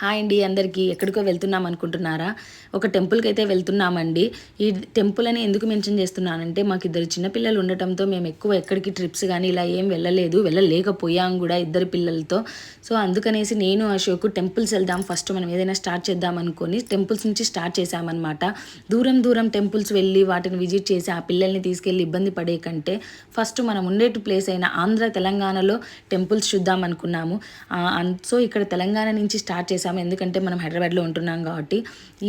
Hi అండి అందరికీ. ఎక్కడికో వెళ్తున్నాం అనుకుంటున్నారా? ఒక టెంపుల్కి అయితే వెళ్తున్నామండి. ఈ టెంపుల్ అని ఎందుకు మెన్షన్ చేస్తున్నానంటే మాకు ఇద్దరు చిన్నపిల్లలు ఉండటంతో మేము ఎక్కువ ఎక్కడికి ట్రిప్స్ కానీ ఇలా ఏం వెళ్ళలేదు. వెళ్ళలేకపోయాం కూడా ఇద్దరు పిల్లలతో. సో అందుకనేసి నేను అశోక్ టెంపుల్స్ వెళ్దాం. ఫస్ట్ మనం ఏదైనా స్టార్ట్ చేద్దాం అనుకొని టెంపుల్స్ నుంచి స్టార్ట్ చేశామన్నమాట. దూరం దూరం టెంపుల్స్ వెళ్ళి వాటిని విజిట్ చేసి ఆ పిల్లల్ని తీసుకెళ్ళి ఇబ్బంది పడే కంటే ఫస్ట్ మనం ఉండేటి ప్లేస్ అయిన ఆంధ్ర తెలంగాణలో టెంపుల్స్ చూద్దాం అనుకున్నాము. సో ఇక్కడ తెలంగాణ నుంచి స్టార్ట్ చేసాం చేసాము ఎందుకంటే మనం హైదరాబాద్లో ఉంటున్నాం కాబట్టి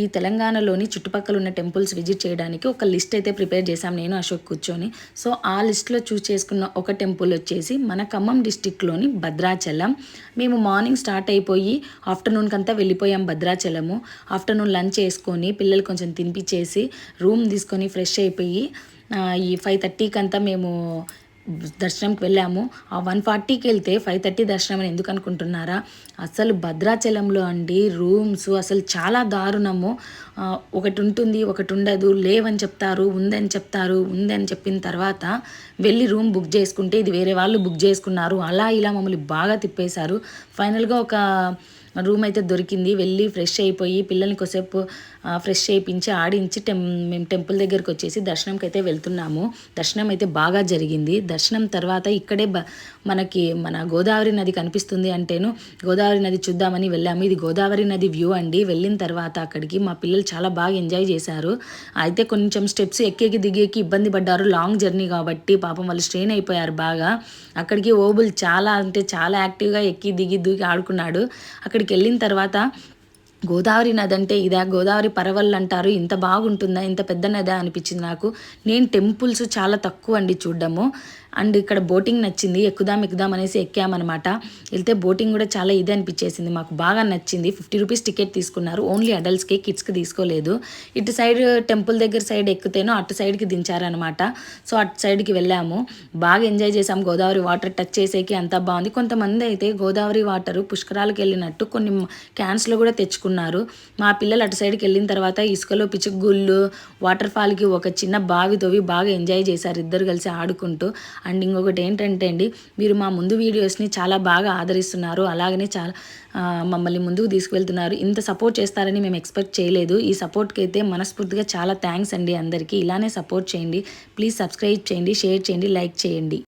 ఈ తెలంగాణలోని చుట్టుపక్కల ఉన్న టెంపుల్స్ విజిట్ చేయడానికి ఒక లిస్ట్ అయితే ప్రిపేర్ చేశాం నేను అశోక్ కూర్చొని. సో ఆ లిస్ట్లో చూస్ చేసుకున్న ఒక టెంపుల్ వచ్చేసి మన ఖమ్మం డిస్టిక్లోని భద్రాచలం. మేము మార్నింగ్ స్టార్ట్ అయిపోయి ఆఫ్టర్నూన్కి అంతా వెళ్ళిపోయాం భద్రాచలము. ఆఫ్టర్నూన్ లంచ్ చేసుకొని పిల్లలు కొంచెం తినిపించేసి రూమ్ తీసుకొని ఫ్రెష్ అయిపోయి ఈ ఫైవ్ థర్టీకి అంతా మేము దర్శనంకి వెళ్ళాము. ఆ వన్ ఫార్టీకి వెళ్తే ఫైవ్ థర్టీ దర్శనం అని ఎందుకు అనుకుంటున్నారా? అసలు భద్రాచలంలో అండి రూమ్స్ అసలు చాలా దారుణము. ఒకటి ఉంటుంది ఒకటి ఉండదు. లేవని చెప్తారు ఉందని చెప్తారు ఉందని చెప్పిన తర్వాత వెళ్ళి రూమ్ బుక్ చేసుకుంటే ఇది వేరే వాళ్ళు బుక్ చేసుకున్నారు. అలా ఇలా మమ్మల్ని బాగా తిప్పేశారు. ఫైనల్గా ఒక రూమ్ అయితే దొరికింది. వెళ్ళి ఫ్రెష్ అయిపోయి పిల్లల్ని కొసేపు ఫ్రెష్ అయిపించి ఆడించి టెం మేము టెంపుల్ దగ్గరికి వచ్చేసి దర్శనంకి అయితే వెళ్తున్నాము. దర్శనం అయితే బాగా జరిగింది. దర్శనం తర్వాత ఇక్కడే బ మనకి మన గోదావరి నది కనిపిస్తుంది అంటేను గోదావరి నది చూద్దామని వెళ్ళాము. ఇది గోదావరి నది వ్యూ అండి. వెళ్ళిన తర్వాత అక్కడికి మా పిల్లలు చాలా బాగా ఎంజాయ్ చేశారు. అయితే కొంచెం స్టెప్స్ ఎక్కేకి దిగేకి ఇబ్బంది పడ్డారు. లాంగ్ జర్నీ కాబట్టి పాపం వాళ్ళు స్ట్రెయిన్ అయిపోయారు బాగా. అక్కడికి ఓబుల్ చాలా అంటే చాలా యాక్టివ్గా ఎక్కి దిగి దూకి ఆడుకున్నాడు. అక్కడికి వెళ్ళిన తర్వాత గోదావరి నది అంటే ఇదా గోదావరి పరవళ్ళు అంటారు ఇంత బాగుంటుందా ఇంత పెద్ద నదా అనిపించింది నాకు. నేను టెంపుల్స్ చాలా తక్కువ అండి చూడడము. అండ్ ఇక్కడ బోటింగ్ నచ్చింది ఎక్కుదాం ఎక్కుదాం అనేసి ఎక్కామన్నమాట. వెళ్తే బోటింగ్ కూడా చాలా ఇది అనిపించేసింది మాకు బాగా నచ్చింది. ఫిఫ్టీ రూపీస్ టికెట్ తీసుకున్నారు ఓన్లీ అడల్ట్స్కి కిడ్స్కి తీసుకోలేదు. ఇటు సైడ్ టెంపుల్ దగ్గర సైడ్ ఎక్కుతేనో అటు సైడ్కి దించారనమాట సో అటు సైడ్కి వెళ్ళాము. బాగా ఎంజాయ్ చేసాం గోదావరి వాటర్ టచ్ చేసేకి అంతా బాగుంది. కొంతమంది అయితే గోదావరి వాటర్ పుష్కరాలకు వెళ్ళినట్టు కొన్ని క్యాన్స్లో కూడా తెచ్చుకున్నారు. మా పిల్లలు అటు సైడ్కి వెళ్ళిన తర్వాత ఇసుకలో పిచ్చుగుళ్ళు వాటర్ ఫాల్కి ఒక చిన్న బావి తోవి బాగా ఎంజాయ్ చేశారు ఇద్దరు కలిసి ఆడుకుంటూ. అండ్ ఇంకొకటి ఏంటంటే అండి మీరు మా ముందు వీడియోస్ని చాలా బాగా ఆదరిస్తున్నారు. అలాగనే చాలా మమ్మల్ని ముందుకు తీసుకువెళ్తున్నారు. ఇంత సపోర్ట్ చేస్తారని మేము ఎక్స్పెక్ట్ చేయలేదు. ఈ సపోర్ట్కి అయితే మనస్ఫూర్తిగా చాలా థ్యాంక్స్ అండి అందరికీ. ఇలానే సపోర్ట్ చేయండి. ప్లీజ్ సబ్స్క్రైబ్ చేయండి షేర్ చేయండి లైక్ చేయండి.